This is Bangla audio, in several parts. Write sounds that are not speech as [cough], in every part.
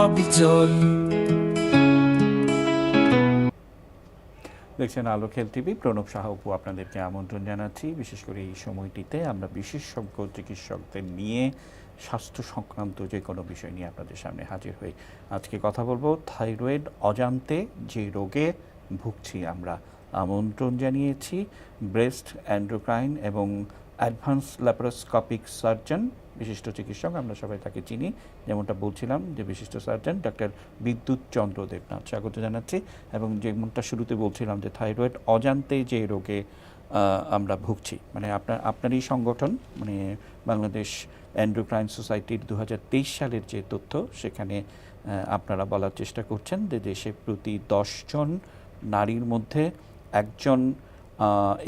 অবিচল। দেখছেন আলো খেল টিভি, প্রণব সাহা উপু আপনাদেরকে আমন্ত্রণ জানাচ্ছি। বিশেষ করে এই সময়টিতে আমরা বিশেষজ্ঞ চিকিৎসকদের নিয়ে, স্বাস্থ্য সংক্রান্ত যে কোনো বিষয় নিয়ে আপনাদের সামনে হাজির হই। আজকে কথা বলব থাইরয়েড অজান্তে যে রোগে ভুগছি আমরা। আমন্ত্রণ জানিয়েছি ব্রেস্ট অ্যান্ড্রোক্রাইন এবং অ্যাডভান্স ল্যাপারোস্কোপিক সার্জন বিশিষ্ট চিকিৎসক, আমরা সবাই তাকে চিনি। যেমনটা বলছিলাম যে বিশিষ্ট সার্জন ডাক্তার বিদ্যুৎ চন্দ্র দেবনাথ। স্বাগত জানাচ্ছি। এবং যেমনটা শুরুতে বলছিলাম যে থাইরয়েড অজান্তে যে রোগে আমরা ভুগছি। মানে আপনার, আপনারই সংগঠন মানে বাংলাদেশ অ্যান্ড্রোক্রাইন সোসাইটির দু হাজার তেইশ সালের যে তথ্য, সেখানে আপনারা বলার চেষ্টা করছেন যে দেশে প্রতি জন নারীর মধ্যে একজন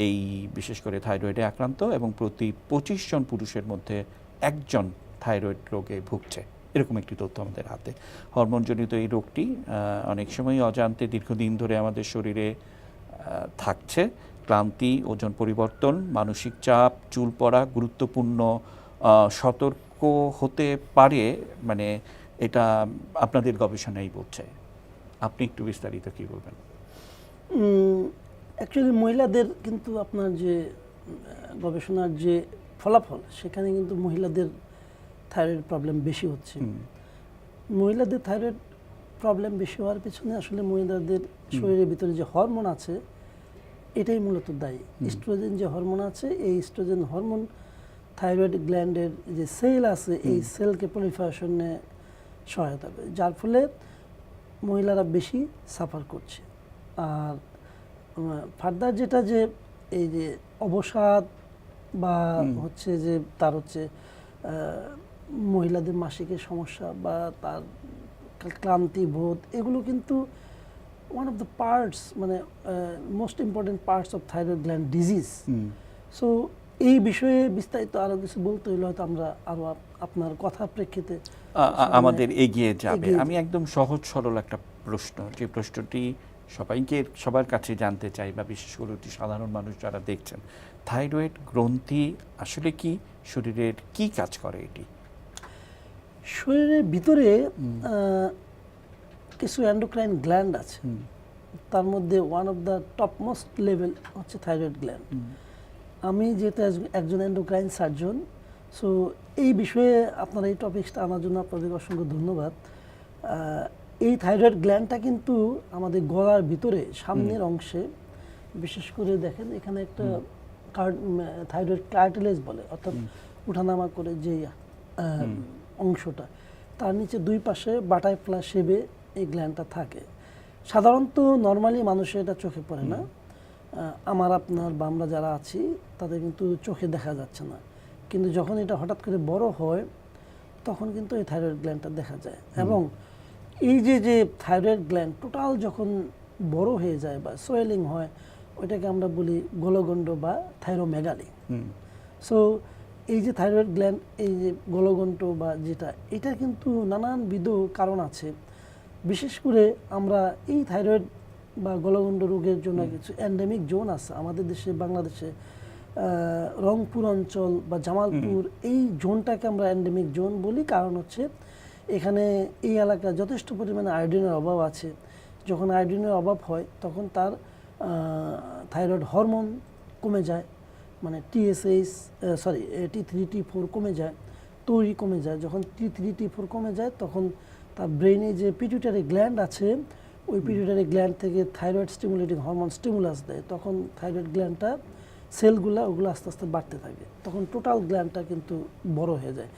এই বিশেষ করে থাইরয়েডে আক্রান্ত এবং প্রতি পঁচিশ জন পুরুষের মধ্যে একজন থাইরয়েড রোগে ভুগছে। এরকম একটি তথ্য আমাদের হাতে। হরমোনজনিত এই রোগটি অনেক সময় অজান্তে দীর্ঘদিন ধরে আমাদের শরীরে থাকছে। ক্লান্তি, ওজন পরিবর্তন, মানসিক চাপ, চুল পড়া গুরুত্বপূর্ণ সতর্ক হতে পারে মানে এটা আপনাদের গবেষণাই বলছে। আপনি একটু বিস্তারিত কি বলবেন? অ্যাকচুয়ালি মহিলাদের কিন্তু আপনার যে গবেষণার যে ফলাফল সেখানে কিন্তু মহিলাদের থাইরয়েড প্রবলেম বেশি হচ্ছে। মহিলাদের থাইরয়েড প্রবলেম বেশি হওয়ার পেছনে আসলে মহিলাদের শরীরের ভিতরে যে হরমোন আছে এটাই মূলত দায়ী। ইস্ট্রোজেন যে হরমোন আছে এই ইস্ট্রোজেন হরমোন থাইরয়েড গ্ল্যান্ডের যে সেল আছে এই সেলকে পলিফারেশনে সহায়তা করে। যার ফলে মহিলারা বেশি সাফার করছে। আর ফার্দার যেটা যে এই যে অবসাদ বা হচ্ছে যে তার হচ্ছে মহিলাদের মাসিকের সমস্যা বা তার ক্লান্তি বোধ এগুলো কিন্তু ওয়ান অফ দ্য পার্টস মানে most important parts of thyroid gland disease so এই বিষয়ে বিস্তারিত আরও কিছু বলতে হলে হয়তো আমরা আরও আপনার কথা প্রেক্ষিতে আমাদের এগিয়ে যাবে। আমি একদম সহজ সরল একটা প্রশ্ন যে প্রশ্নটি সবাইকে সবার কাছে জানতে চাই বা বিশেষ করে সাধারণ মানুষ যারা দেখছেন। থাইরয়েড গ্রন্থি আসলে কি? শরীরের কি কাজ করে এটি? শরীরের ভিতরে কিছু অ্যান্ডোক্রাইন গ্ল্যান্ড আছে। তার মধ্যে one of the top most level হচ্ছে থাইরয়েড গ্ল্যান্ড আমি যেহেতু একজ- একজন অ্যান্ডোক্রাইন সার্জন সো এই বিষয়ে আপনারা এই টপিকসটা আনার জন্য আপনাদের অসংখ্য ধন্যবাদ। এই থাইরয়েড গ্ল্যান্ডটা কিন্তু আমাদের গলার ভিতরে সামনের অংশে বিশেষ করে দেখেন এখানে একটা থাইরয়েড কার্টিলেজ বলে অর্থাৎ উঠানামা করে যে অংশটা তার নিচে দুই পাশে বাটাই ফ্লা শেবে এই গ্ল্যান্ডটা থাকে। সাধারণত নর্মালি মানুষের এটা চোখে পড়ে না। আমার আপনার বা আমরা যারা আছি তাদের কিন্তু চোখে দেখা যাচ্ছে না। কিন্তু যখন এটা হঠাৎ করে বড় হয় তখন কিন্তু এই থাইরয়েড গ্ল্যান্ডটা দেখা যায়। এবং এই যে যে থাইরয়েড গ্ল্যান্ড টোটাল যখন বড় হয়ে যায় বা সোয়েলিং হয় ওইটাকে আমরা বলি গোলগণ্ড বা থাইরোমেগালি সো এই যে থাইরয়েড গ্ল্যান্ড এই যে গোলগণ্ড বা যেটা এটা কিন্তু নানানবিধ কারণ আছে। বিশেষ করে আমরা এই থাইরয়েড বা গলগণ্ড রোগের জন্য কিছু এন্ডেমিক জোন আছে। আমাদের দেশে বাংলাদেশে রংপুর অঞ্চল বা জামালপুর এই জোনটাকে আমরা এন্ডেমিক জোন বলি। কারণ হচ্ছে এখানে এই এলাকায় যথেষ্ট পরিমাণে আয়োডিনের অভাব আছে। যখন আয়োডিনের অভাব হয় তখন তার থাইরয়েড হরমোন কমে যায় মানে TSH sorry T three T four কমে যায় তৈরি কমে যায়। যখন টি থ্রি টি ফোর কমে যায় তখন তার ব্রেনে যে পিটুইটারি গ্ল্যান্ড আছে ওই পিটুইটারি গ্ল্যান্ড থেকে থাইরয়েড স্টিমুলেটিং হরমোন স্টিমুলাস দেয়। তখন থাইরয়েড গ্ল্যান্ডটা সেলগুলো ওগুলো আস্তে আস্তে বাড়তে থাকে। তখন টোটাল গ্ল্যান্ডটা কিন্তু বড় হয়ে যায়।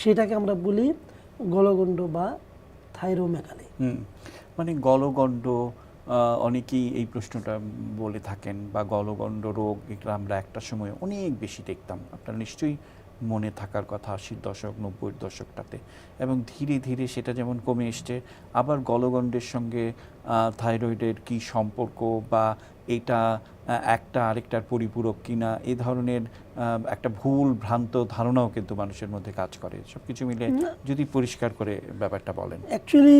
সেটাকে আমরা বলি গলগণ্ড বা থাইরোমেগালি। মানে গলগণ্ড অনেকেই এই প্রশ্নটা বলে থাকেন, বা গলগণ্ড রোগ এগুলো আমরা একটা সময় অনেক বেশি দেখতাম। আপনারা নিশ্চয়ই মনে থাকার কথা আশির দশক নব্বইয়ের দশকটাতে। এবং ধীরে ধীরে সেটা যেমন কমে এসছে আবার গলগণ্ডের সঙ্গে থাইরয়েডের কি সম্পর্ক বা এটা একটা আরেকটার পরিপূরক কিনা এ ধরনের একটা ভুল ভ্রান্ত ধারণাও কিন্তু মানুষের মধ্যে কাজ করে। সব কিছু মিলে যদি পরিষ্কার করে ব্যাপারটা বলেন। অ্যাকচুয়ালি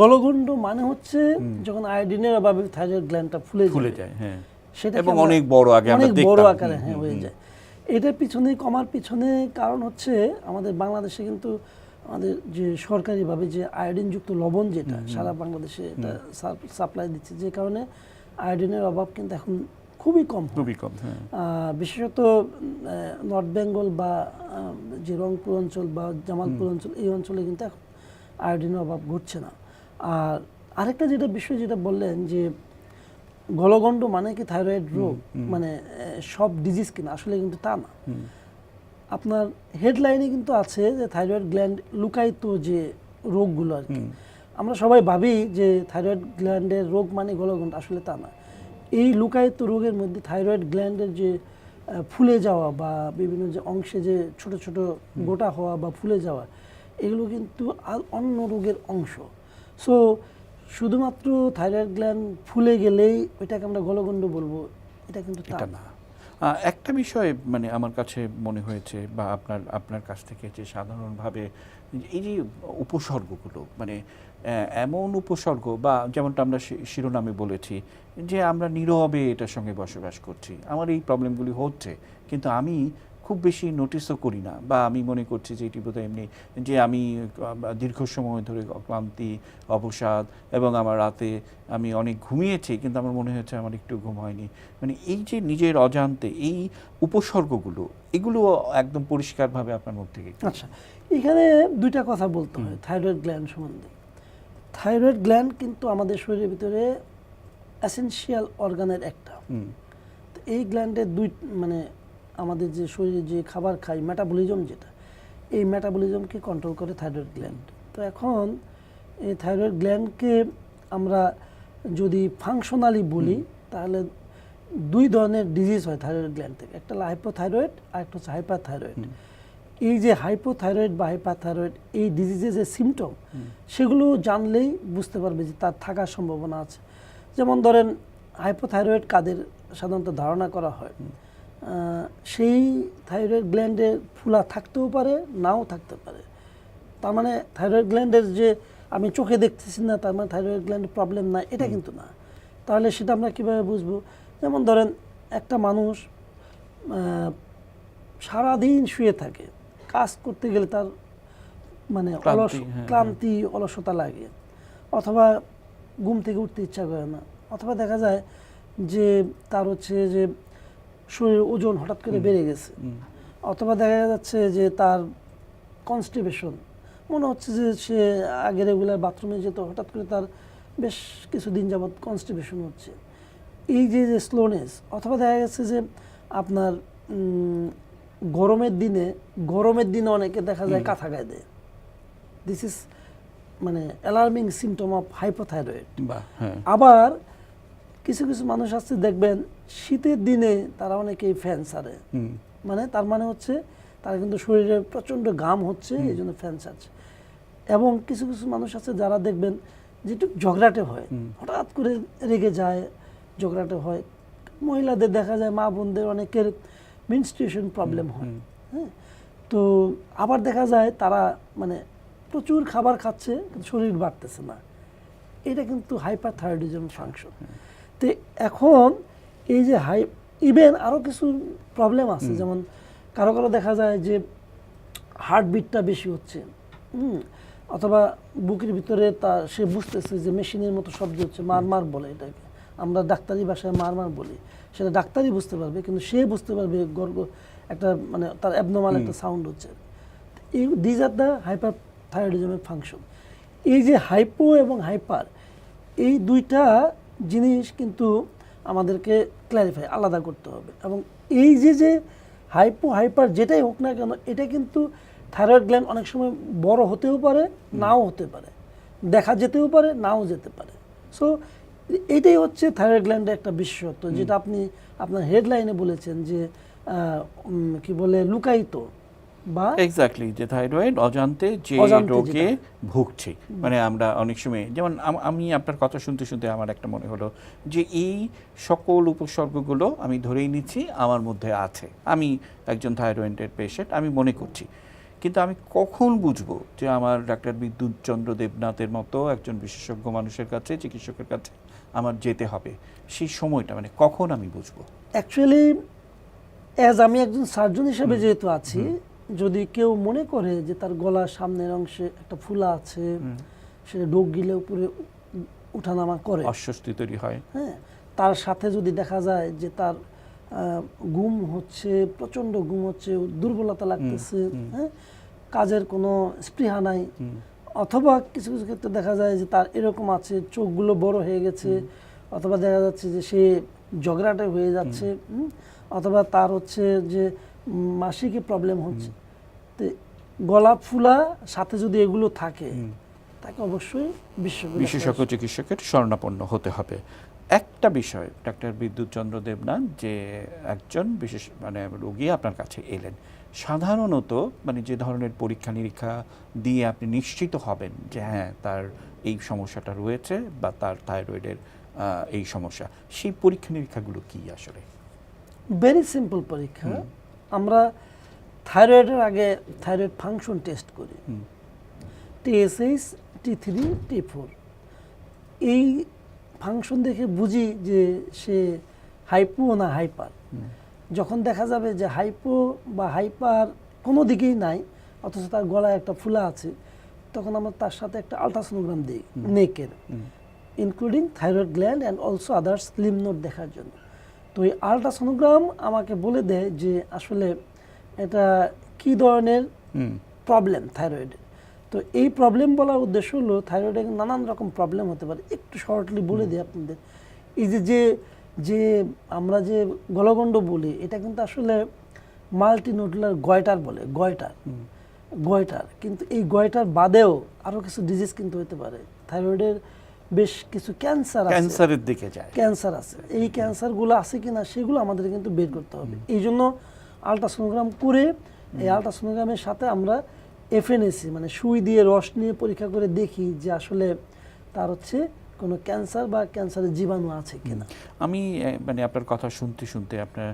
গলগণ্ড মানে হচ্ছে যখন আয়োডিনের অভাবে থাইরয়েড গ্ল্যান্ডটা ফুলে ফুলে যায়। হ্যাঁ। সেটা এবং অনেক বড় আগে আমরা অনেক বড় দেখতাম। আকারে হ্যাঁ হয়ে যায়। এটার পিছনে কমার পিছনে কারণ হচ্ছে আমাদের বাংলাদেশে কিন্তু আমাদের যে সরকারিভাবে যে আয়োডিনযুক্ত লবণ যেটা সারা বাংলাদেশে এটা সাপ্লাই দিচ্ছে। যে কারণে আয়োডিনের অভাব কিন্তু এখন খুবই কম খুবই কম হ্যাঁ। বিশেষত নর্থ বেঙ্গল বা যে রংপুর অঞ্চল বা জামালপুর অঞ্চল এই অঞ্চলে কিন্তু এখন আয়োডিনের অভাব ঘটছে না। আর আরেকটা যেটা বিষয় যেটা বললেন যে গলগণ্ড মানে কি থাইরয়েড রোগ? মানে সব ডিজিজ কিনা? আসলে কিন্তু তা না। আপনার হেডলাইনে কিন্তু আছে যে থাইরয়েড গ্ল্যান্ড লুকায়িত যে রোগগুলো আর কি। আমরা সবাই ভাবি যে থাইরয়েড গ্ল্যান্ডের রোগ মানে গলগণ্ড আসলে তা না। এই লুকায়িত রোগের মধ্যে থাইরয়েড গ্ল্যান্ডের যে ফুলে যাওয়া বা বিভিন্ন যে অংশে যে ছোট ছোট গোটা হওয়া বা ফুলে যাওয়া এগুলো কিন্তু আর- অন্য রোগের অংশ। সো শুধুমাত্র থাইরয়েড গ্ল্যান্ড ফুলে গেলেই ওইটাকে আমরা গলগণ্ড বলব, এটা কিন্তু তা না। একটা বিষয় মানে আমার কাছে মনে হয়েছে বা আপনার আপনার কাছ থেকে যে সাধারণভাবে এই যে উপসর্গগুলো মানে এমন উপসর্গ বা যেমনটা আমরা শিরোনামে বলেছি যে আমরা নীরবে এটার সঙ্গে বসবাস করছি। আমার এই প্রবলেমগুলি হচ্ছে, কিন্তু আমি খুব বেশি নোটিসও করি না। বা আমি মনে করছি যে এটি বোধহয় এমনি যে আমি দীর্ঘ সময় ধরে ক্লান্তি অবসাদ এবং আমার রাতে আমি অনেক ঘুমিয়েছি কিন্তু আমার মনে হয়েছে আমার একটু ঘুম হয়নি। মানে এই যে নিজের অজান্তে এই উপসর্গগুলো এগুলো একদম পরিষ্কারভাবে আপনার মুখ থেকে আচ্ছা এখানে দুইটা কথা বলতে হয় থাইরয়েড গ্ল্যান্ড সম্বন্ধে। থাইরয়েড গ্ল্যান্ড কিন্তু আমাদের শরীরের ভিতরে অ্যাসেনশিয়াল অর্গানের একটা। তো এই গ্ল্যান্ডের দুই মানে আমাদের যে শরীরে যে খাবার খাই মেটাবলিজম যেটা এই মেটাবলিজমকে কন্ট্রোল করে থাইরয়েড গ্ল্যান্ড তো এখন এই থাইরয়েড গ্ল্যান্ডকে আমরা যদি ফাংশনালি বলি তাহলে দুই ধরনের ডিজিজ হয় থাইরয়েড গ্ল্যান্ড থেকে। একটা হলো হাইপোথাইরয়েড আর একটা হচ্ছে হাইপারথাইরয়েড এই যে হাইপোথাইরয়েড বা হাইপারথাইরয়েড এই ডিজিজের যে সিমটম সেগুলো জানলেই বুঝতে পারবে যে তার থাকার সম্ভাবনা আছে। যেমন ধরেন হাইপোথাইরয়েড কাদের সাধারণত ধারণা করা হয়? সেই থাইরয়েড গ্ল্যান্ডের ফুলা থাকতেও পারে নাও থাকতে পারে। তার মানে থাইরয়েড গ্ল্যান্ডের যে আমি চোখে দেখতেছি না তার মানে থাইরয়েড গ্ল্যান্ডের প্রবলেম নাই এটা কিন্তু না। তাহলে সেটা আমরা কীভাবে বুঝব? যেমন ধরেন একটা মানুষ সারাদিন শুয়ে থাকে কাজ করতে গেলে তার মানে অলস হ্যাঁ, ক্লান্তি অলসতা লাগে। অথবা ঘুম থেকে উঠতে ইচ্ছা করে না। অথবা দেখা যায় যে তার হচ্ছে যে শরীরের ওজন হঠাৎ করে বেড়ে গেছে। অথবা দেখা যাচ্ছে যে তার কনস্টিপেশন মনে হচ্ছে যে সে আগে রেগুলার বাথরুমে যেত হঠাৎ করে তার বেশ কিছুদিন যাবৎ কনস্টিপেশন হচ্ছে। এই যে যে স্লোনেস অথবা দেখা গেছে যে আপনার গরমের দিনে গরমের দিনে অনেকে দেখা যায় কাঁথা গায়ে দেয়। দিস ইজ মানে অ্যালার্মিং সিমটম অফ হাইপোথাইরয়েড আবার কিছু কিছু মানুষ আছে দেখবেন শীতের দিনে তারা অনেকেই ফ্যান সারে মানে তার মানে হচ্ছে তারা কিন্তু শরীরে প্রচণ্ড ঘাম হচ্ছে এই জন্য ফ্যান ছাড়ছে। এবং কিছু কিছু মানুষ আছে যারা দেখবেন যেটু ঝগড়াটে হয় হঠাৎ করে রেগে যায় ঝগড়াটে হয়। মহিলাদের দেখা যায় মা বোনদের অনেকের মিনস্ট্রিয়েশন প্রবলেম হয়। হ্যাঁ? তো আবার দেখা যায় তারা মানে প্রচুর খাবার খাচ্ছে কিন্তু শরীর বাড়তেছে না। এটা কিন্তু হাইপারথাইরয়েডিজম ফাংশন তো এখন এই যে হাই ইভেন আরও কিছু প্রবলেম আছে যেমন কারও কারও দেখা যায় যে হার্টবিটটা বেশি হচ্ছে হুম অথবা বুকের ভিতরে তা সে বুঝতেছে যে মেশিনের মতো শব্দ হচ্ছে মার মার বলে এটাকে। আমরা ডাক্তারি ভাষায় মার মার বলি। সেটা ডাক্তারই বুঝতে পারবে কিন্তু সে বুঝতে পারবে গর্গ একটা মানে তার অ্যাবনর্মাল একটা সাউন্ড হচ্ছে। এই দিজ আর দ্য হাইপার থাইরয়েডিজমের ফাংশন এই যে হাইপো এবং হাইপার এই দুইটা জিনিস কিন্তু আমাদেরকে ক্ল্যারিফাই আলাদা করতে হবে। এবং এই যে যে হাইপো হাইপার যেটাই হোক না কেন এটা কিন্তু থাইরয়েড গ্ল্যান্ড অনেক সময় বড় হতেও পারে নাও হতে পারে। দেখা যেতেও পারে নাও যেতে পারে। সো এটাই হচ্ছে থাইরয়েড গ্ল্যান্ডের একটা বিশেষত্ব যেটা আপনি আপনার হেডলাইনে বলেছেন যে কি বলে লুকায়িত। বা এক্স্যাক্টলি যে থাইরয়েড অজান্তে যে রোগে ভুগছি। মানে আমরা অনেক সময় যেমন আমি আপনার কথা শুনতে শুনতে আমার একটা মনে হলো যে এই সকল উপসর্গগুলো আমি ধরেই নিচ্ছি আমার মধ্যে আছে। আমি একজন থাইরয়েডের পেশেন্ট আমি মনে করছি। কিন্তু আমি কখন বুঝব যে আমার ডাক্তার বিদ্যুৎ চন্দ্র দেবনাথের মতো একজন বিশেষজ্ঞ মানুষের কাছে চিকিৎসকের কাছে আমার যেতে হবে? সেই সময়টা মানে কখন আমি বুঝব? অ্যাকচুয়ালি অ্যাজ আমি একজন সার্জন হিসেবে যেহেতু আছি যদি কেউ মনে করে যে তার গলার সামনের অংশে একটা ফুলা আছে সেটা ডোক গিলে উপরে উঠানামা করে। অস্বস্তি তৈরি হয়। হ্যাঁ তার সাথে যদি দেখা যায় যে তার ঘুম হচ্ছে প্রচণ্ড ঘুম হচ্ছে দুর্বলতা লাগতেছে হ্যাঁ কাজের কোনো স্পৃহা নাই অথবা কিছু কিছু ক্ষেত্রে দেখা যায় যে তার এরকম আছে চোখগুলো বড় হয়ে গেছে অথবা দেখা যাচ্ছে যে সে ঝগড়াটে হয়ে যাচ্ছে অথবা তার হচ্ছে যে মাসিকে প্রবলেম হচ্ছে। তো গলা ফুলা সাথে যদি এগুলো থাকে তাকে অবশ্যই বিশেষজ্ঞ চিকিৎসকের শরণাপন্ন হতে হবে। একটা বিষয় ডাক্তার বিদ্যুৎ চন্দ্র দেবনাথ যে একজন বিশেষ মানে রোগী আপনার কাছে এলেন সাধারণত মানে যে ধরনের পরীক্ষা নিরীক্ষা দিয়ে আপনি নিশ্চিত হবেন যে হ্যাঁ তার এই সমস্যাটা রয়েছে বা তার থাইরয়েডের এই সমস্যা সেই পরীক্ষা নিরীক্ষাগুলো কি আসলে? ভেরি সিম্পল পরীক্ষা। আমরা থাইরয়েডের আগে থাইরয়েড ফাংশন টেস্ট করি। TSH T three T four এই ফাংশন দেখে বুঝি যে সে হাইপো না হাইপার যখন দেখা যাবে যে হাইপো বা হাইপার কোনো দিকেই নাই অথচ তার গলায় একটা ফুলা আছে তখন আমরা তার সাথে একটা আলট্রাসোনোগ্রাম দিই নেকের including thyroid gland and also others lymph node দেখার জন্য। তো এই আলট্রাসোনোগ্রাম আমাকে বলে দেয় যে আসলে এটা কি ধরনের প্রবলেম থাইরয়েডের তো এই প্রবলেম বলার উদ্দেশ্য হলো থাইরয়েডের নানান রকম প্রবলেম হতে পারে। একটু শর্টলি বলে দিই আপনাদের। এই যে যে যে আমরা যে গলগণ্ড বলি এটা কিন্তু আসলে মাল্টিনোডুলার গয়টার বলে গয়টার গয়টার কিন্তু এই গয়টার বাদেও আরও কিছু ডিজিজ কিন্তু হতে পারে। থাইরয়েডের বেশ কিছু ক্যান্সার আছে। ক্যান্সারের দিকে যায়। ক্যান্সার আছে। এই ক্যান্সারগুলো আছে কিনা সেগুলো আমাদের কিন্তু বের করতে হবে। এই জন্য আলট্রাসোনোগ্রাম করে এই আলট্রাসোনোগ্রামের সাথে আমরা এফএনএসি মানে সুই দিয়ে রস নিয়ে পরীক্ষা করে দেখি যে আসলে তার হচ্ছে কোনো ক্যান্সার বা ক্যান্সারের জীবাণু আছে কিনা। আমি মানে আপনার কথা শুনতে শুনতে আপনার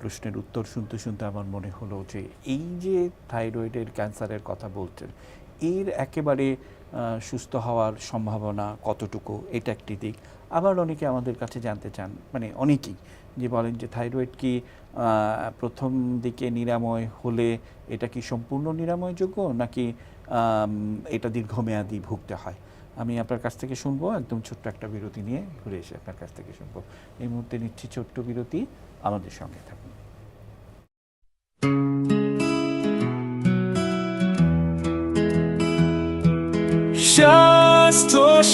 প্রশ্নের উত্তর শুনতে শুনতে আমার মনে হলো যে এই যে থাইরয়েডের ক্যান্সারের কথা বলছেন এর একেবারে সুস্থ হওয়ার সম্ভাবনা কতটুকু? এটা একটি দিক। আবার অনেকে আমাদের কাছে জানতে চান মানে অনেকেই যে বলেন যে থাইরয়েড কি প্রথম দিকে নিরাময় হলে এটা কি সম্পূর্ণ নিরাময়যোগ্য নাকি এটা দীর্ঘমেয়াদী ভুগতে হয়? আমি আপনার কাছ থেকে শুনব, একদম ছোট্ট একটা বিরতি নিয়ে ঘুরে এসে আপনার কাছ থেকে শুনব। এই মুহূর্তে নিচ্ছি ছোট্ট বিরতি, আমাদের সঙ্গে থাকুন।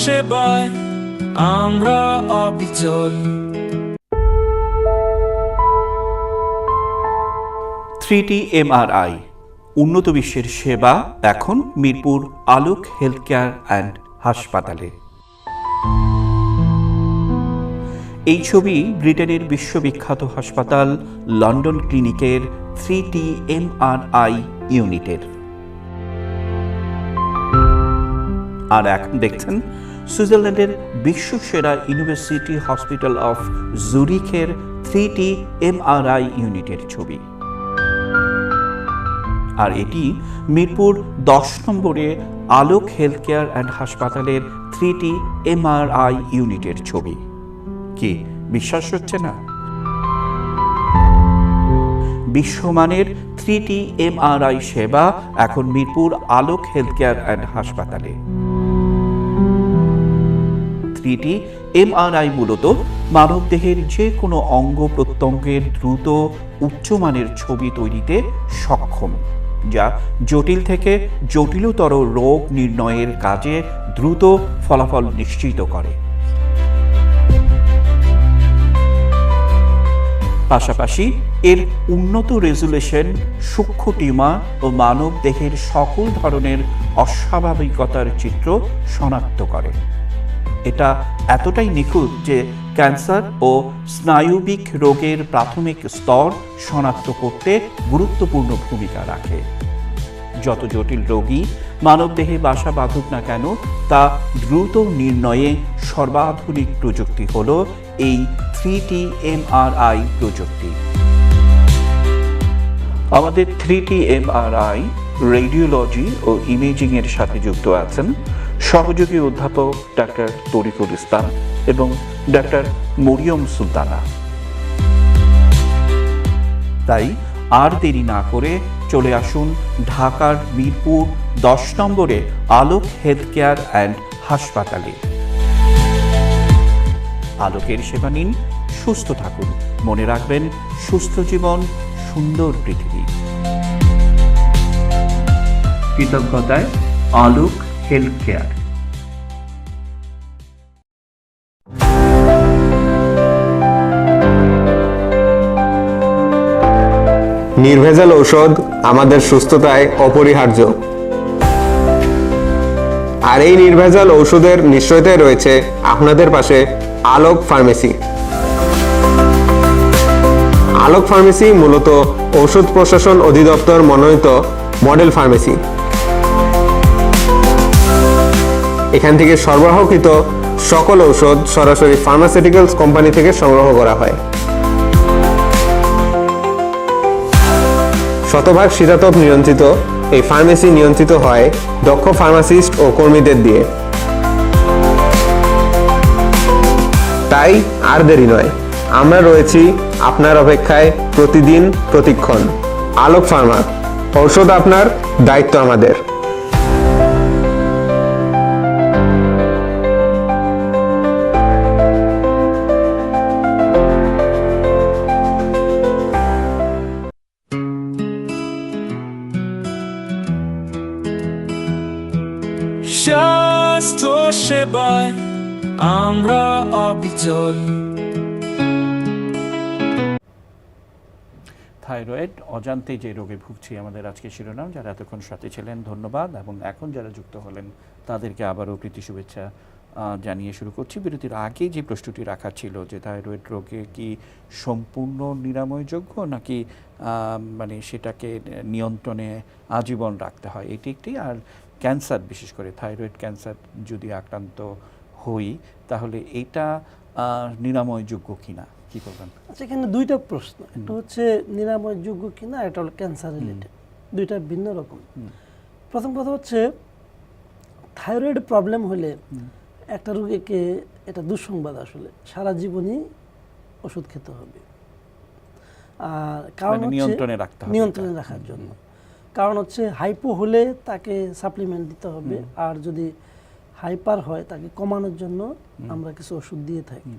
সেবায় আমরা অবিচল। থ্রি টি এমআরআই, উন্নত বিশ্বের সেবা এখন Mirpur Alok health care and হাসপাতালে। এই ছবি ব্রিটেনের বিশ্ববিখ্যাত হাসপাতাল লন্ডন ক্লিনিকের থ্রি টি এমআরআই ইউনিটের। আর এখন দেখছেন, সুইজারল্যান্ডের বিশ্বসেরা ইউনিভার্সিটি হসপিটাল অফ জুরিখের থ্রি টি এমআরআই ইউনিটের ছবি। আর এটি মিরপুর দশ নম্বরে আলোক হেলথ কেয়ার অ্যান্ড হাসপাতালের থ্রি টি এমআরআই ইউনিটের ছবি। কি, বিশ্বাস হচ্ছে না? বিশ্বমানের থ্রি টি এমআরআই সেবা এখন Mirpur Alok health care and হাসপাতালে। থ্রিটি এমআরআই মূলত মানবদেহের যে কোনো অঙ্গ প্রত্যঙ্গের দ্রুত উচ্চমানের ছবি তৈরিতে সক্ষম, যা জটিল থেকে জটিলতর রোগ নির্ণয়ের কাজে দ্রুত ফলাফল নিশ্চিত করে। পাশাপাশি এর উন্নত রেজুলেশন, সূক্ষ্ম টিমা ও মানব দেহের সকল ধরনের অস্বাভাবিকতার চিত্র শনাক্ত করে। এটা এতটাই নিখুঁত যে ক্যান্সার ও স্নায়ুবিক রোগের প্রাথমিক স্তর শনাক্ত করতে গুরুত্বপূর্ণ ভূমিকা রাখে। যত জটিল রোগী মানবদেহে বাসা বাঁধুক না কেন, তা দ্রুত নির্ণয়ে সর্বাধুনিক প্রযুক্তি হল এই থ্রি টি এমআরআই প্রযুক্তি। আমাদের থ্রি টি এমআরআই রেডিওলজি ও ইমেজিং এর সাথে যুক্ত আছেন সহযোগী অধ্যাপক ডাক্তার তরিকুল ইসলাম এবং ডাক্তার মরিয়ম সুলতানা। তাই আর দেরি না করে চলে আসুন ঢাকার মিরপুর দশ নম্বরে আলোক হেলথ কেয়ার অ্যান্ড হাসপাতালে। আলোকের সেবা নিন, সুস্থ থাকুন। মনে রাখবেন, সুস্থ জীবন সুন্দর পৃথিবী। কৃতজ্ঞতায় আলোক হেলথ কেয়ার নির্ভেজাল ঔষধ আমাদের সুস্থতায় অপরিহার্য। আর এই নির্ভেজাল ঔষধের নিশ্চয়তায় রয়েছে আপনাদের পাশে আলোক ফার্মেসি। আলোক ফার্মেসি মূলত ঔষধ প্রশাসন অধিদপ্তর মনোনীত মডেল ফার্মেসি। এখান থেকে সরবরাহকৃত সকল ঔষধ সরাসরি ফার্মাসিউটিক্যালস কোম্পানি থেকে সংগ্রহ করা হয়। শতভাগ শীতাতপ নিয়ন্ত্রিত, এই ফার্মেসি নিয়ন্ত্রিত হয় দক্ষ ফার্মাসিস্ট ও কর্মীদের দিয়ে। তাই আর দেরি নয়, আমরা রয়েছি আপনার অপেক্ষায় প্রতিদিন প্রতিক্ষণ। আলোক ফার্মা, ঔষধ আপনার দায়িত্ব আমাদের। অবিচল থাইরয়েড, অজান্তে যে রোগে ভুগছি আমাদের আজকে শিরোনাম, যারা এতক্ষণ সাথে ছিলেন, ধন্যবাদ। এবং এখন যারা যুক্ত হলেন, তাদেরকে আবারও প্রীতি শুভেচ্ছা জানিয়ে শুরু করছি। বিরতির আগে যে প্রশ্নটি রাখা ছিল যে থাইরয়েড রোগে কি সম্পূর্ণ নিরাময়যোগ্য, নাকি মানে সেটাকে নিয়ন্ত্রণে আজীবন রাখতে হয়? এটি একটি, আর ক্যান্সার, বিশেষ করে থাইরয়েড ক্যান্সার যদি আক্রান্ত হই, তাহলে এটা নিরাময়যোগ্য কিনা? কি করবেন? আচ্ছা এখানে দুইটা প্রশ্ন। একটা হচ্ছে নিরাময়যোগ্য কিনা এটা হলো ক্যান্সার রিলেটেড দুইটা ভিন্ন রকম। প্রথম কথা হচ্ছে থাইরয়েড প্রবলেম হলে একটা রোগীকে এটা দুঃসংবাদ আসলে। সারা জীবনই ওষুধ খেতে হবে। আর কারণ মানে নিয়ন্ত্রণে রাখতে হবে নিয়ন্ত্রণে রাখার জন্য। কারণ হচ্ছে হাইপো হলে তাকে সাপ্লিমেন্ট দিতে হবে। আর যদি হাইপার হয় তাকে কমানোর জন্য আমরা কিছু ওষুধ দিয়ে থাকি।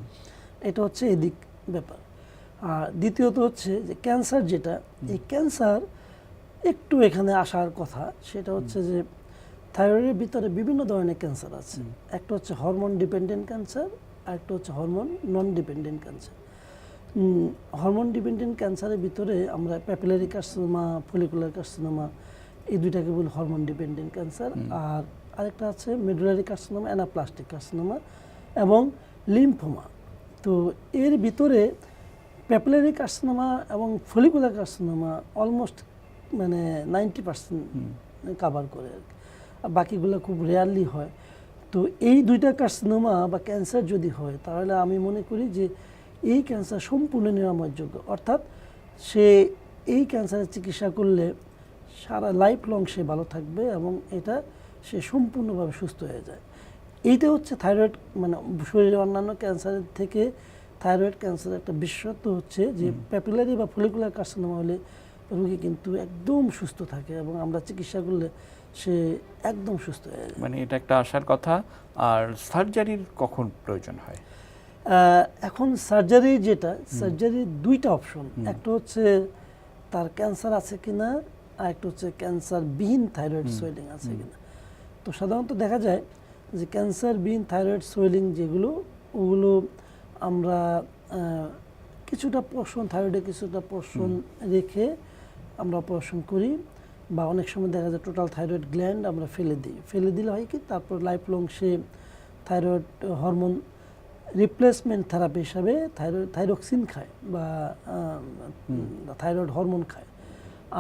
এটা হচ্ছে এদিক ব্যাপার। আর দ্বিতীয়ত হচ্ছে যে ক্যান্সার যেটা এই ক্যান্সার একটু এখানে আসার কথা সেটা হচ্ছে যে থাইরয়েডের ভিতরে বিভিন্ন ধরনের ক্যান্সার আছে। একটা হচ্ছে হরমোন ডিপেন্ডেন্ট ক্যান্সার আর একটা হচ্ছে hormone non dependent cancer hormone dependent ক্যান্সারের ভিতরে আমরা প্যাপিলারি কার্সিনোমা ফলিকুলার কার্সিনোমা এই দুইটাকে বলি হরমোন ডিপেন্ডেন্ট ক্যান্সার। আর আরেকটা আছে মেডুলারি কার্সিনোমা অ্যানাপ্লাস্টিক কার্সিনোমা এবং লিম্ফোমা। তো এর ভিতরে প্যাপিলারি কার্সিনোমা এবং ফলিকুলার কার্সিনোমা অলমোস্ট মানে নাইনটি পার্সেন্ট কাভার করে আর কি। আর বাকিগুলো খুব রেয়ারলি হয়। তো এই দুইটা কার্সিনোমা বা ক্যান্সার যদি হয় তাহলে আমি মনে করি যে এই ক্যান্সার সম্পূর্ণ নিরাময়যোগ্য। অর্থাৎ সে এই ক্যান্সারের চিকিৎসা করলে সারা লাইফ লং সে ভালো থাকবে এবং এটা সে সম্পূর্ণভাবে সুস্থ হয়ে যায়। এইটা হচ্ছে থাইরয়েড মানে শরীরের অন্যান্য ক্যান্সারের থেকে থাইরয়েড ক্যান্সারের একটা বিশেষত্ব হচ্ছে যে প্যাপিলারি বা ফলিকুলার কার্সিনোমা হলে রোগী কিন্তু একদম সুস্থ থাকে এবং আমরা চিকিৎসা করলে সে একদম সুস্থ হয়ে যায়। মানে এটা একটা আসার কথা। আর সার্জারির কখন প্রয়োজন হয়? এখন সার্জারি যেটা সার্জারির দুইটা অপশন একটা হচ্ছে তার ক্যান্সার আছে কিনা আর একটা হচ্ছে ক্যান্সার বিহীন থাইরয়েড সোয়েলিং আছে কিনা। তো সাধারণত দেখা যায় যে ক্যান্সার বিন থাইরয়েড সোয়েলিং যেগুলো ওগুলো আমরা কিছুটা পোর্শন থাইরয়েডে কিছুটা পোর্শন রেখে আমরা অপারেশন করি বা অনেক সময় দেখা যায় টোটাল থাইরয়েড গ্ল্যান্ড আমরা ফেলে দিই। ফেলে দিলে হয় কি? তারপর লাইফ লং সে থাইরয়েড হরমোন রিপ্লেসমেন্ট থেরাপি হিসাবে থাইরয়েড থাইরক্সিন খায় বা থাইরয়েড হরমোন খায়।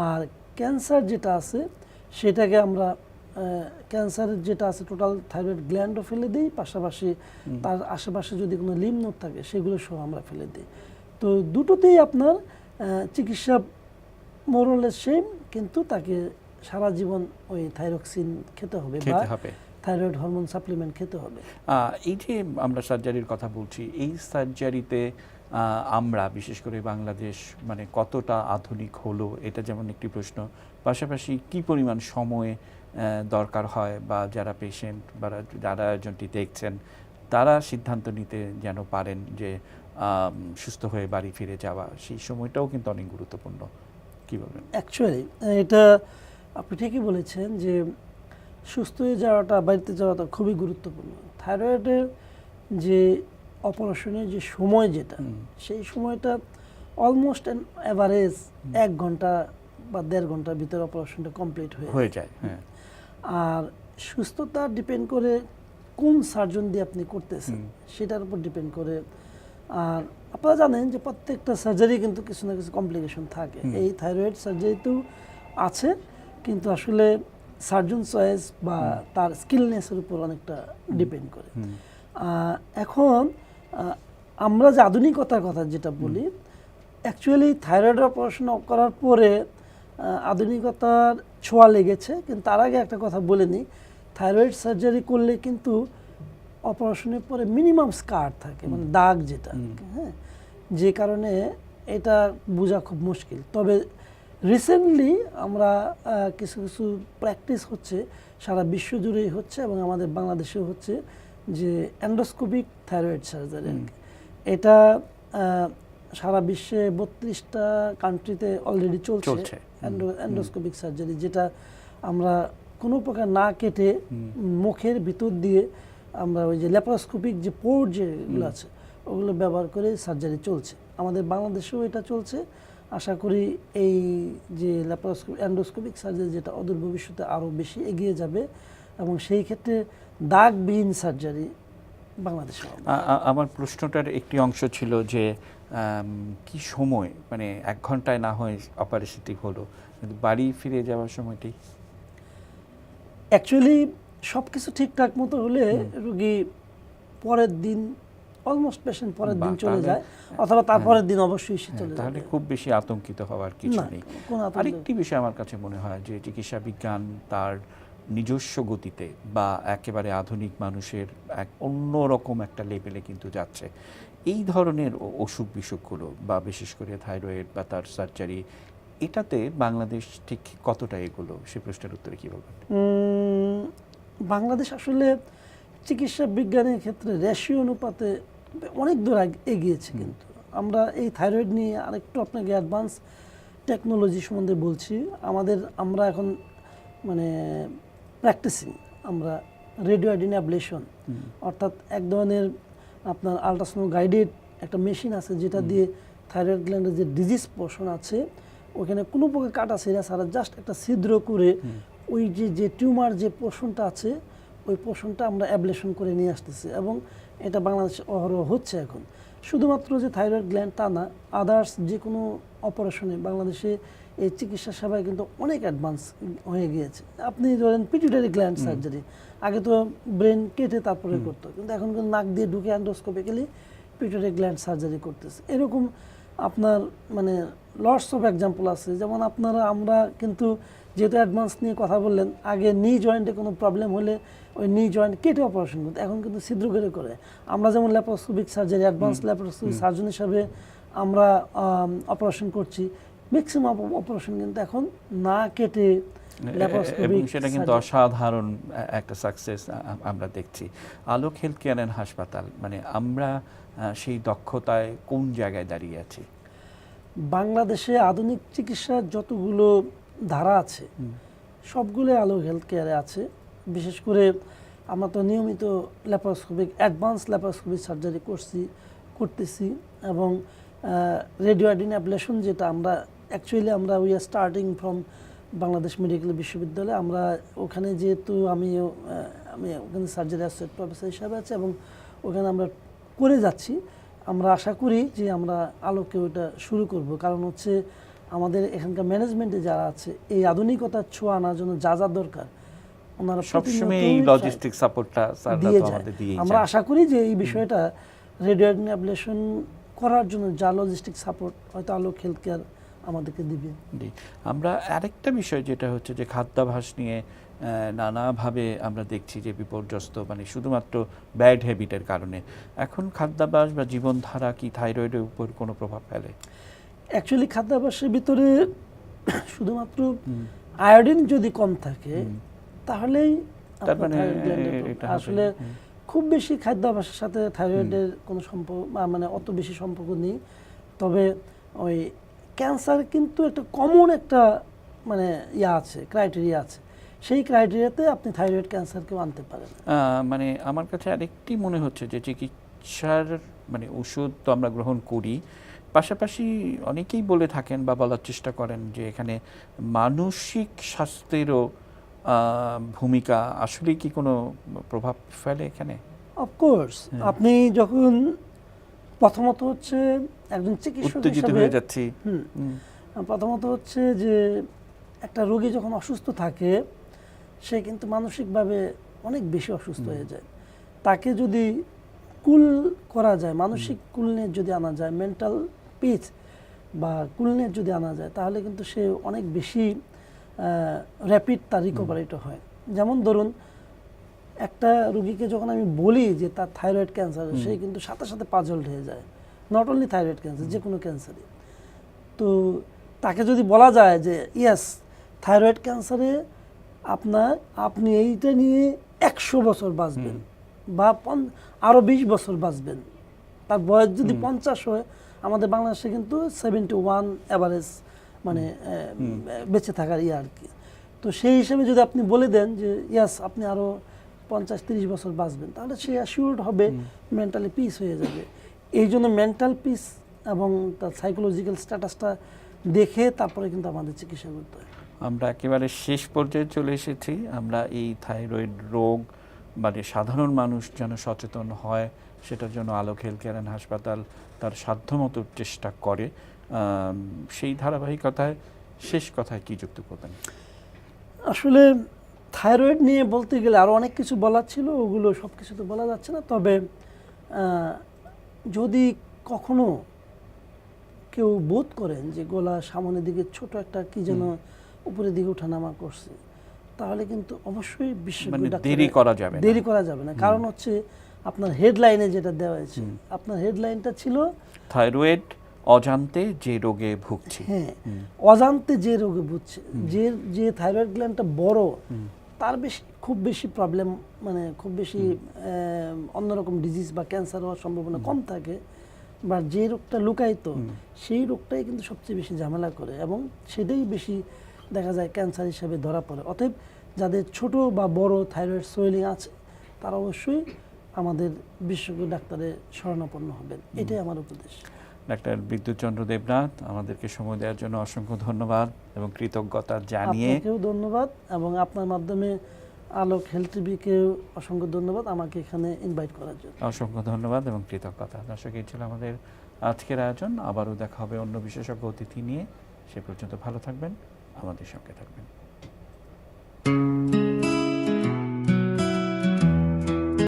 আর ক্যান্সার যেটা আছে সেটাকে আমরা ক্যান্সারের যেটা আছে টোটাল থাইরয়েড গ্ল্যান্ডও ফেলে দিই। পাশাপাশি তার আশেপাশে যদি কোনো লিম্ব নোড থাকে সেগুলো সহ আমরা ফেলে দিই। তো দুটোতেই আপনার চিকিৎসা মোরলের সেম কিন্তু তাকে সারা জীবন ওই থাইরক্সিন খেতে হবে বা খেতে হবে। থাইরয়েড হরমোন সাপ্লিমেন্ট খেতে হবে। এই যে আমরা সার্জারির কথা বলছি এই সার্জারিতে আমরা বিশেষ করে বাংলাদেশ মানে কতটা আধুনিক হলো এটা যেমন একটি প্রশ্ন। পাশাপাশি কি পরিমাণ সময় দরকার হয় বা যারা পেশেন্ট বা যারা একজনটি দেখছেন তারা সিদ্ধান্ত নিতে যেন পারেন যে সুস্থ হয়ে বাড়ি ফিরে যাওয়া সেই সময়টাও কিন্তু অনেক গুরুত্বপূর্ণ। কি বলবেন? অ্যাকচুয়ালি এটা আপনি ঠিকই বলেছেন যে সুস্থ হয়ে যাওয়াটা বাড়িতে যাওয়াটা খুবই গুরুত্বপূর্ণ। থাইরয়েডের যে অপারেশনের যে সময় যেটা সেই সময়টা অলমোস্ট অ্যান অ্যাভারেজ এক ঘণ্টা বা দেড় ঘণ্টার ভিতরে অপারেশনটা কমপ্লিট হয়ে যায়। হয়ে যায়। হ্যাঁ। আর সুস্থতা ডিপেন্ড করে কোন সার্জন দিয়ে আপনি করতেছেন সেটার উপর ডিপেন্ড করে। আর আপনারা জানেন যে প্রত্যেকটা সার্জারি কিন্তু কিছু না কিছু কমপ্লিকেশন থাকে। এই থাইরয়েড সার্জারি তো আছে কিন্তু আসলে সার্জন চয়েস বা তার স্কিলনেসের উপর অনেকটা ডিপেন্ড করে। এখন আমরা যে আধুনিকতার কথা যেটা বলি অ্যাকচুয়ালি থাইরয়েড অপারেশন করার পরে আধুনিকতার ছোঁয়া লেগেছে কিন্তু তার আগে একটা কথা বলে নিই। থাইরয়েড সার্জারি করলে কিন্তু অপারেশনের পরে মিনিমাম স্কার থাকে মানে দাগ যেটা হ্যাঁ? যে কারণে এটা বোঝা খুব মুশকিল। তবে রিসেন্টলি আমরা কিছু কিছু প্র্যাকটিস হচ্ছে সারা বিশ্ব জুড়েই হচ্ছে এবং আমাদের বাংলাদেশেও হচ্ছে যে অ্যান্ডোস্কোপিক থাইরয়েড সার্জারি এটা সারা বিশ্বে বত্রিশটা কান্ট্রিতে অলরেডি চলছে অ্যান্ডোস্কোপিক সার্জারি যেটা আমরা কোনো প্রকার না কেটে মুখের ভিতর দিয়ে আমরা ওই যে ল্যাপারোস্কোপিক যে পোর্ট যেগুলো আছে ওগুলো ব্যবহার করে সার্জারি চলছে। আমাদের বাংলাদেশেও এটা চলছে। আশা করি এই যে ল্যাপারোস্কোপ অ্যান্ডোস্কোপিক সার্জারি যেটা অদূর ভবিষ্যতে আরও বেশি এগিয়ে যাবে এবং সেই ক্ষেত্রে দাগবিহীন সার্জারি বাংলাদেশে আমার প্রশ্নটার একটি অংশ ছিল যে কি সময় মানে এক ঘন্টায় না হয় অপারেশনটি হলো? কিন্তু বাড়ি ফিরে যাওয়ার সময়টি? অ্যাকচুয়ালি সব কিছু ঠিকঠাক মতো হলে রুগী পরের দিন অলমোস্ট পেশেন্ট পরের দিন চলে যায়। অথবা তারপরের দিন অবশ্যই সে হ্যাঁ, চলে তাহলে খুব বেশি আতঙ্কিত হওয়ার কিছু নেই। আরেকটি বিষয় আমার কাছে মনে হয় যে চিকিৎসা বিজ্ঞান তার নিজস্ব গতিতে বা একেবারে আধুনিক মানুষের এক অন্য রকম একটা লেভেলে কিন্তু যাচ্ছে। এই ধরনের অসুখ বিসুখগুলো বা বিশেষ করে থাইরয়েড বা তার সার্জারি এটাতে বাংলাদেশ ঠিক কতটা এগুলো? সে প্রশ্নের উত্তরে কী বলবেন? বাংলাদেশ আসলে চিকিৎসা বিজ্ঞানের ক্ষেত্রে রেশিও অনুপাতে অনেক দূর এগিয়েছে কিন্তু। আমরা এই থাইরয়েড নিয়ে আরেকটু আপনাকে অ্যাডভান্স টেকনোলজি সম্বন্ধে বলছি। আমাদের আমরা এখন মানে প্র্যাকটিসিং আমরা রেডিও অ্যাবলেশন অর্থাৎ এক ধরনের আপনার আল্ট্রাসাউন্ড গাইডেড একটা মেশিন আছে যেটা দিয়ে থাইরয়েড গ্ল্যান্ডের যে ডিজিজ পোর্শন আছে ওখানে কোনো প্রকার কাটা সেরা ছাড়া জাস্ট একটা ছিদ্র করে ওই যে যে টিউমার যে পোর্শনটা আছে ওই পোর্শনটা আমরা অ্যাবলেশন করে নিয়ে আসতেছি এবং এটা বাংলাদেশে অহরহ হচ্ছে এখন। শুধুমাত্র যে থাইরয়েড গ্ল্যান্ড তা না আদার্স যে কোনো অপারেশনে বাংলাদেশে এই চিকিৎসা সেবায় কিন্তু অনেক অ্যাডভান্স হয়ে গিয়েছে। আপনি ধরেন পিটুটারি গ্ল্যান্ড সার্জারি আগে তো ব্রেন কেটে তারপরে করতো কিন্তু এখন কিন্তু নাক দিয়ে ঢুকে অ্যান্ডোস্কোপিক্যালি পিটুটারি গ্ল্যান্ড সার্জারি করতেছে। এরকম আপনার মানে লটস অফ এক্সাম্পল আছে। যেমন আপনারা আমরা কিন্তু যেহেতু অ্যাডভান্স নিয়ে কথা বললেন আগে নি জয়েন্টে কোনো প্রবলেম হলে ওই নি জয়েন্ট কেটে অপারেশন করতো এখন কিন্তু ছিদ্র করে। করে আমরা যেমন laparoscopic surgery advance laparoscopic surgeon হিসাবে আমরা অপারেশন করছি। ম্যাক্সিমাম অপারেশন কিন্তু এখন না কেটে এবং সেটা কিন্তু অসাধারণ একটা সাকসেস আমরা দেখছি। আলোক হেলথ কেয়ার অ্যান্ড হাসপাতাল মানে আমরা সেই দক্ষতায় কোন জায়গায় দাঁড়িয়ে আছি? বাংলাদেশে আধুনিক চিকিৎসার যতগুলো ধারা আছে সবগুলো আলো হেলথ কেয়ারে আছে। বিশেষ করে আমরা তো নিয়মিত ল্যাপারোস্কোপিক অ্যাডভান্স ল্যাপারোস্কোপিক সার্জারি করছি করতেছি এবং রেডিও অ্যাবলেশন যেটা আমরা অ্যাকচুয়ালি আমরা we are starting from Bangladesh medical বিশ্ববিদ্যালয়ে আমরা ওখানে যেহেতু আমি আমি ওখানে সার্জারি অ্যাসোসিয়েট প্রফেসর হিসাবে আছি এবং ওখানে আমরা করে যাচ্ছি। আমরা আশা করি যে আমরা আলোকে ওটা শুরু করব। কারণ হচ্ছে আমাদের এখানকার ম্যানেজমেন্টে যারা আছে এই আধুনিকতার ছোঁয়া আনার জন্য যা যা দরকার ওনারা সবসময় এই লজিস্টিক সাপোর্টটা দিয়ে যায়। আমরা আশা করি যে এই বিষয়টা রেডিও অ্যাবলেশন করার জন্য যা লজিস্টিক সাপোর্ট হয়তো আলোক হেলথ কেয়ার আমাদেরকে দিবে। আমরা আরেকটা বিষয় যেটা হচ্ছে যে খাদ্যাভাস নিয়ে নানাভাবে আমরা দেখছি যে বিপর্যস্ত মানে শুধুমাত্র ব্যাড হ্যাবিটের কারণে। এখন খাদ্যাভ্যাস বা জীবনধারা কি থাইরয়েডের উপর কোনো প্রভাব ফেলে? অ্যাকচুয়ালি খাদ্যাভ্যাসের ভিতরে [coughs] শুধুমাত্র আয়োডিন যদি কম থাকে তাহলেই মানে আসলে খুব বেশি খাদ্যাভাসের সাথে থাইরয়েডের কোনো সম্পর্ক মানে অত বেশি সম্পর্ক নেই। তবে ওই ক্যান্সার কিন্তু একটা কমন একটা মানে ইয়া আছে ক্রাইটেরিয়া আছে। সেই ক্রাইটেরিয়াতে আপনি থাইরয়েড ক্যান্সারকেও আনতে পারেন। মানে আমার কাছে আরেকটি মনে হচ্ছে যে চিকিৎসার মানে ওষুধ তো আমরা গ্রহণ করি। পাশাপাশি অনেকেই বলে থাকেন বা বলার চেষ্টা করেন যে এখানে মানসিক স্বাস্থ্যেরও ভূমিকা আসলে কি কোনো প্রভাব ফেলে এখানে? অফকোর্স হ্যাঁ। আপনি যখন প্রথমত হচ্ছে একজন চিকিৎসক উত্তেজিত হয়ে যাচ্ছি। প্রথমত হচ্ছে যে একটা রোগী যখন অসুস্থ থাকে সে কিন্তু মানসিকভাবে অনেক বেশি অসুস্থ হয়ে যায়। তাকে যদি কুল করা যায় মানসিক কুলনেস যদি আনা যায় মেন্টাল পিচ বা কুলনেস যদি আনা যায় তাহলে কিন্তু সে অনেক বেশি র্যাপিড তার রিকভারিটা হয়। যেমন ধরুন একটা রুগীকে যখন আমি বলি যে তার থাইরয়েড ক্যান্সার সে কিন্তু সাথে সাথে পাজল হয়ে যায়। নট অনলি থাইরয়েড ক্যান্সার যে কোনো ক্যান্সারই তো তাকে যদি বলা যায় যে ইয়াস থাইরয়েড ক্যান্সারে আপনার আপনি এইটা নিয়ে একশো বছর বাঁচবেন বা পন- আরও বিশ বছর বাঁচবেন। তার বয়স যদি পঞ্চাশ হয় আমাদের বাংলাদেশে কিন্তু সেভেন্টি ওয়ান অ্যাভারেজ মানে বেঁচে থাকার ইয়ে আর কি। তো সেই হিসেবে যদি আপনি বলে দেন যে ইয়াস আপনি আরও পঞ্চাশ তিরিশ বছর বাঁচবেন তাহলে সে অ্যাসিওর্ড হবে মেন্টালি পিস হয়ে যাবে। এই জন্য মেন্টাল পিস এবং তার সাইকোলজিক্যাল স্ট্যাটাসটা দেখে তারপরে কিন্তু আমাদের চিকিৎসা করতে হয়। আমরা একেবারে শেষ পর্যায়ে চলে এসেছি। আমরা এই থাইরয়েড রোগ মানে সাধারণ মানুষ যেন সচেতন হয় সেটার জন্য আলোক হেলথ কেয়ার অ্যান্ড হাসপাতাল তার সাধ্যমতো চেষ্টা করে। সেই ধারাবাহিকতায় শেষ কথায় কি যুক্ত করবেন? আসলে থাইরয়েড নিয়ে বলতে গেলে আরও অনেক কিছু বলার ছিল ওগুলো সব কিছু তো বলা যাচ্ছে না। তবে যদি কখনো কেউ বোধ করেন যে গলা সামনের দিকে ছোট একটা কি যেন উপরের দিকে ওঠানামা করছে তাহলে কিন্তু অবশ্যই মানে দেরি করা যাবে। দেরি করা যাবে না। কারণ হচ্ছে আপনার হেডলাইনে যেটা দেওয়া হয়েছে আপনার হেডলাইনটা ছিল থাইরয়েড অজান্তে যে রোগে ভুগছে। হ্যাঁ অজান্তে যে রোগে ভুগছে যে যে থাইরয়েড গ্ল্যান্ডটা বড় তার বেশি খুব বেশি প্রবলেম মানে খুব বেশি অন্যরকম ডিজিজ বা ক্যান্সার হওয়ার সম্ভাবনা কম থাকে বা যে রোগটা লুকায়িত সেই রোগটাই কিন্তু সবচেয়ে বেশি ঝামেলা করে এবং সেটাই বেশি দেখা যায় ক্যান্সার হিসেবে ধরা পড়ে। অতএব যাদের ছোট বা বড় থাইরয়েড সোয়েলিং আছে তারা অবশ্যই আমাদের বিশেষজ্ঞ ডাক্তারের শরণাপন্ন হবেন। এটাই আমার উপদেশ। ডাক্তার বিদ্যুৎ চন্দ্র দেবনাথ আমাদেরকে সময় দেওয়ার জন্য অসংখ্য ধন্যবাদ এবং কৃতজ্ঞতা জানিয়ে ধন্যবাদ এবং আপনার মাধ্যমে আলোক হেলথ টিভিকেও অসংখ্য ধন্যবাদ আমাকে এখানে ইনভাইট করার জন্য। অসংখ্য ধন্যবাদ এবং কৃতজ্ঞতা। দর্শক এই ছিল আমাদের আজকের আয়োজন। আবারও দেখা হবে অন্য বিশেষজ্ঞ অতিথি নিয়ে। সে পর্যন্ত ভালো থাকবেন আমাদের সঙ্গে থাকবেন।